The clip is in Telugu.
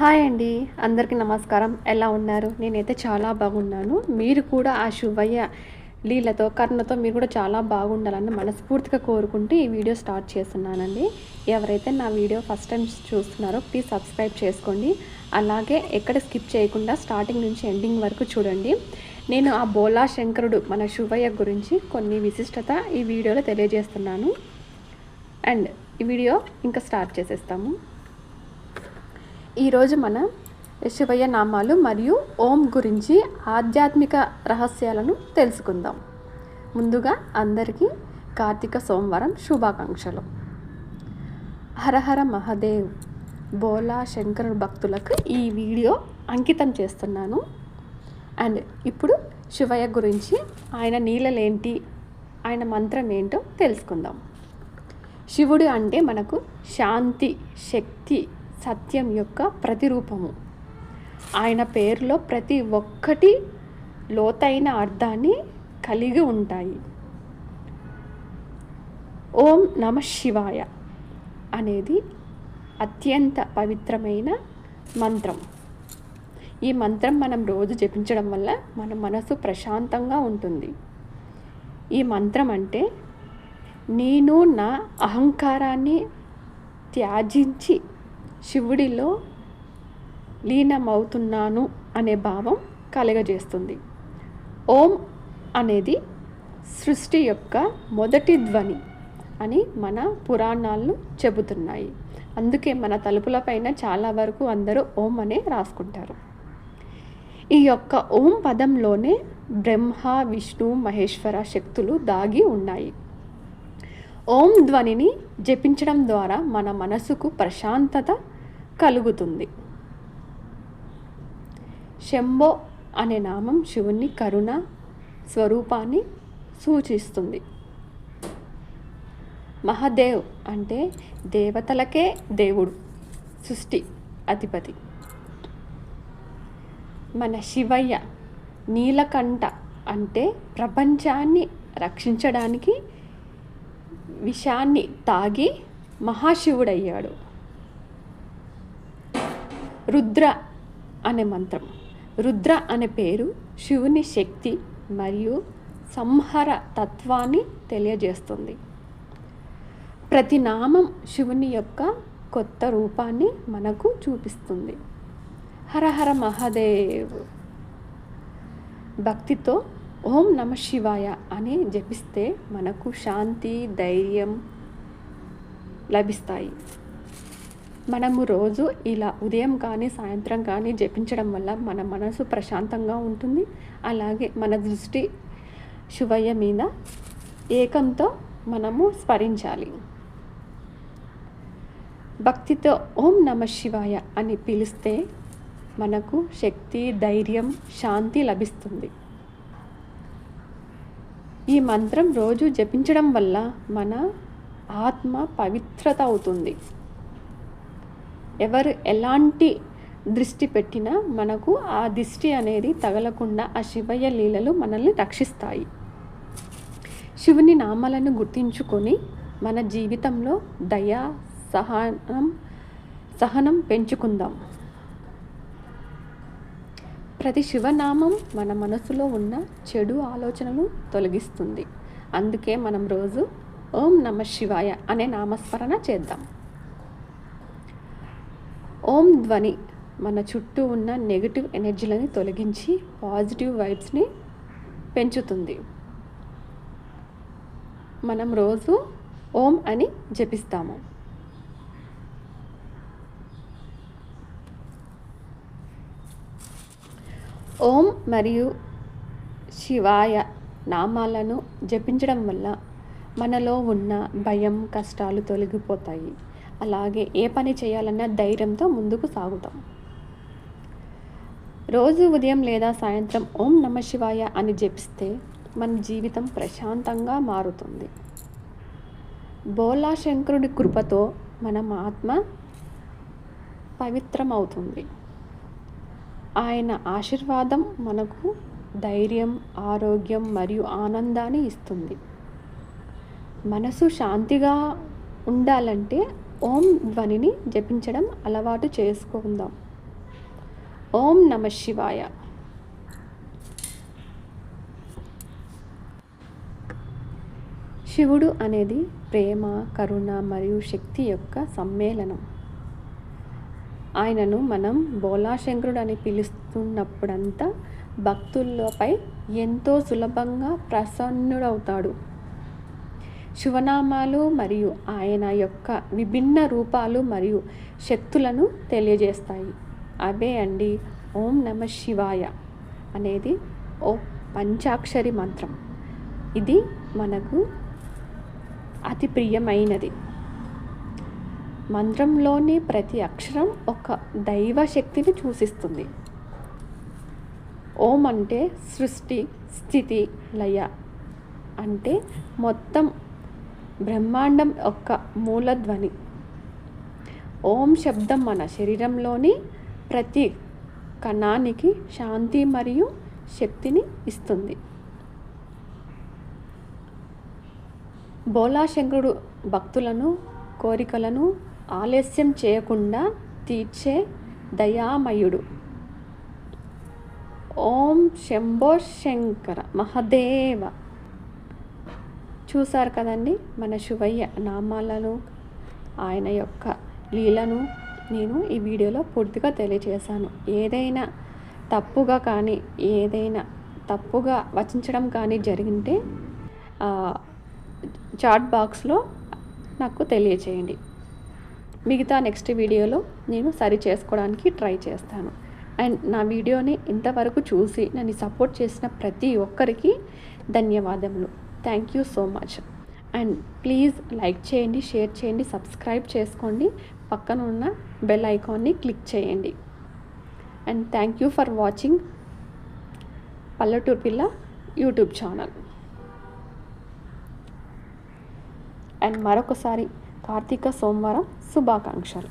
హాయ్ అండి. అందరికీ నమస్కారం. ఎలా ఉన్నారు? నేనైతే చాలా బాగున్నాను. మీరు కూడా ఆ శుభయ్య లీలతో కర్ణతో మీరు కూడా చాలా బాగుండాలని మనస్ఫూర్తిగా కోరుకుంటూ ఈ వీడియో స్టార్ట్ చేస్తున్నానండి. ఎవరైతే నా వీడియో ఫస్ట్ టైం చూస్తున్నారో ప్లీజ్ సబ్స్క్రైబ్ చేసుకోండి. అలాగే ఎక్కడ స్కిప్ చేయకుండా స్టార్టింగ్ నుంచి ఎండింగ్ వరకు చూడండి. నేను ఆ బోలా శంకరుడు మన శుభయ్య గురించి కొన్ని విశిష్టత ఈ వీడియోలో తెలియజేస్తున్నాను. అండ్ ఈ వీడియో ఇంకా స్టార్ట్ చేసేస్తాము. ఈరోజు మన శివయ్య నామాలు మరియు ఓం గురించి ఆధ్యాత్మిక రహస్యాలను తెలుసుకుందాం. ముందుగా అందరికీ కార్తీక సోమవారం శుభాకాంక్షలు. హరహర మహదేవ్. బోలా శంకరుడు భక్తులకు ఈ వీడియో అంకితం చేస్తున్నాను. అండ్ ఇప్పుడు శివయ్య గురించి ఆయన నీళ్ళలేంటి ఆయన మంత్రం ఏంటో తెలుసుకుందాం. శివుడు అంటే మనకు శాంతి శక్తి సత్యం యొక్క ప్రతిరూపము. ఆయన పేరులో ప్రతి ఒక్కటి లోతైన అర్థాన్ని కలిగి ఉంటాయి. ఓం నమ శివాయ అనేది అత్యంత పవిత్రమైన మంత్రం. ఈ మంత్రం మనం రోజు జపించడం వల్ల మన మనసు ప్రశాంతంగా ఉంటుంది. ఈ మంత్రం అంటే నేను నా అహంకారాన్ని త్యాజించి శివుడిలో లీనమవుతున్నాను అనే భావం కలగజేస్తుంది. ఓం అనేది సృష్టి యొక్క మొదటి ధ్వని అని మన పురాణాలు చెబుతున్నాయి. అందుకే మన తలుపులపైన చాలా వరకు అందరూ ఓం అనే రాసుకుంటారు. ఈ యొక్క ఓం పదంలోనే బ్రహ్మ విష్ణు మహేశ్వర శక్తులు దాగి ఉన్నాయి. ఓం ధ్వనిని జపించడం ద్వారా మన మనసుకు ప్రశాంతత కలుగుతుంది. శంభో అనే నామం శివుని కరుణ స్వరూపాన్ని సూచిస్తుంది. మహాదేవ్ అంటే దేవతలకే దేవుడు సృష్టి అధిపతి. మన శివయ్య నీలకంఠ అంటే ప్రపంచాన్ని రక్షించడానికి విషాన్ని తాగి మహాశివుడయ్యాడు. రుద్ర అనే మంత్రం. రుద్ర అనే పేరు శివుని శక్తి మరియు సంహర తత్వాన్ని తెలియజేస్తుంది. ప్రతి నామం శివుని యొక్క కొత్త రూపాన్ని మనకు చూపిస్తుంది. హరహర మహాదేవ్. భక్తితో ఓం నమ శివాయ అని జపిస్తే మనకు శాంతి ధైర్యం లభిస్తాయి. మనము రోజు ఇలా ఉదయం కానీ సాయంత్రం కానీ జపించడం వల్ల మన మనసు ప్రశాంతంగా ఉంటుంది. అలాగే మన దృష్టి శివయ్య మీద ఏకంతో మనము స్మరించాలి. భక్తితో ఓం నమ శివాయ అని పిలిస్తే మనకు శక్తి ధైర్యం శాంతి లభిస్తుంది. ఈ మంత్రం రోజు జపించడం వల్ల మన ఆత్మ పవిత్రత అవుతుంది. ఎవరు ఎలాంటి దృష్టి పెట్టినా మనకు ఆ దృష్టి అనేది తగలకుండా ఆ శివయ్య లీలలు మనల్ని రక్షిస్తాయి. శివుని నామాలను గుర్తించుకొని మన జీవితంలో దయ సహనం సహనం పెంచుకుందాం. ప్రతి శివనామం మన మనసులో ఉన్న చెడు ఆలోచనలు తొలగిస్తుంది. అందుకే మనం రోజు ఓం నమ శివాయ అనే నామస్మరణ చేద్దాం. ఓం ధ్వని మన చుట్టూ ఉన్న నెగిటివ్ ఎనర్జీలని తొలగించి పాజిటివ్ వైబ్స్ని పెంచుతుంది. మనం రోజు ఓం అని జపిస్తాము. ఓం మరియు శివాయ నామాలను జపించడం వల్ల మనలో ఉన్న భయం కష్టాలు తొలగిపోతాయి. అలాగే ఏ పని చేయాలన్న ధైర్యంతో ముందుకు సాగుతాం. రోజు ఉదయం లేదా సాయంత్రం ఓం నమ శివాయ అని జపిస్తే మన జీవితం ప్రశాంతంగా మారుతుంది. బోలా శంకరుడి కృపతో మనం ఆత్మ పవిత్రమవుతుంది. ఆయన ఆశీర్వాదం మనకు ధైర్యం ఆరోగ్యం మరియు ఆనందాన్ని ఇస్తుంది. మనసు శాంతిగా ఉండాలంటే ఓం ధ్వనిని జపించడం అలవాటు చేసుకుందాం. ఓం నమ శివాయ. శివుడు అనేది ప్రేమ కరుణ మరియు శక్తి యొక్క సమ్మేళనం. ఆయనను మనం బోలాశంకరుడు అని పిలుస్తున్నప్పుడంతా భక్తులపై ఎంతో సులభంగా ప్రసన్నుడవుతాడు. శివనామాలు మరియు ఆయన యొక్క విభిన్న రూపాలు మరియు శక్తులను తెలియజేస్తాయి. అవే అండి. ఓం నమ శివాయ అనేది ఓ పంచాక్షరి మంత్రం. ఇది మనకు అతి ప్రియమైనది. మంత్రంలోని ప్రతి అక్షరం ఒక దైవ శక్తిని సూచిస్తుంది. ఓం అంటే సృష్టి స్థితి లయ అంటే మొత్తం బ్రహ్మాండం యొక్క మూలధ్వని. ఓం శబ్దం మన శరీరంలోని ప్రతి కణానికి శాంతి మరియు శక్తిని ఇస్తుంది. బోలాశంకరుడు భక్తులను కోరికలను ఆలస్యం చేయకుండా తీర్చే దయామయుడు. ఓం శంభో శంకర మహదేవ. చూశారు కదండి? మన శివయ్య నామాలను ఆయన యొక్క లీలను నేను ఈ వీడియోలో పూర్తిగా తెలియజేశాను ఏదైనా తప్పుగా కానీ ఏదైనా తప్పుగా వచించడం కానీ జరిగింటే చాట్ బాక్స్లో నాకు తెలియచేయండి. మిగతా నెక్స్ట్ వీడియోలో నేను సరి చేసుకోవడానికి ట్రై చేస్తాను. అండ్ నా వీడియోని ఇంతవరకు చూసి నన్ను సపోర్ట్ చేసిన ప్రతి ఒక్కరికి ధన్యవాదములు. Thank you so much and please like చేయండి షేర్ చేయండి సబ్స్క్రైబ్ చేసుకోండి. పక్కన ఉన్న బెల్ ఐకాన్ని క్లిక్ చేయండి. And thank you for watching పల్లెటూరు పిల్ల యూట్యూబ్ ఛానల్ అండ్ మరొకసారి కార్తీక సోమవారం శుభాకాంక్షలు.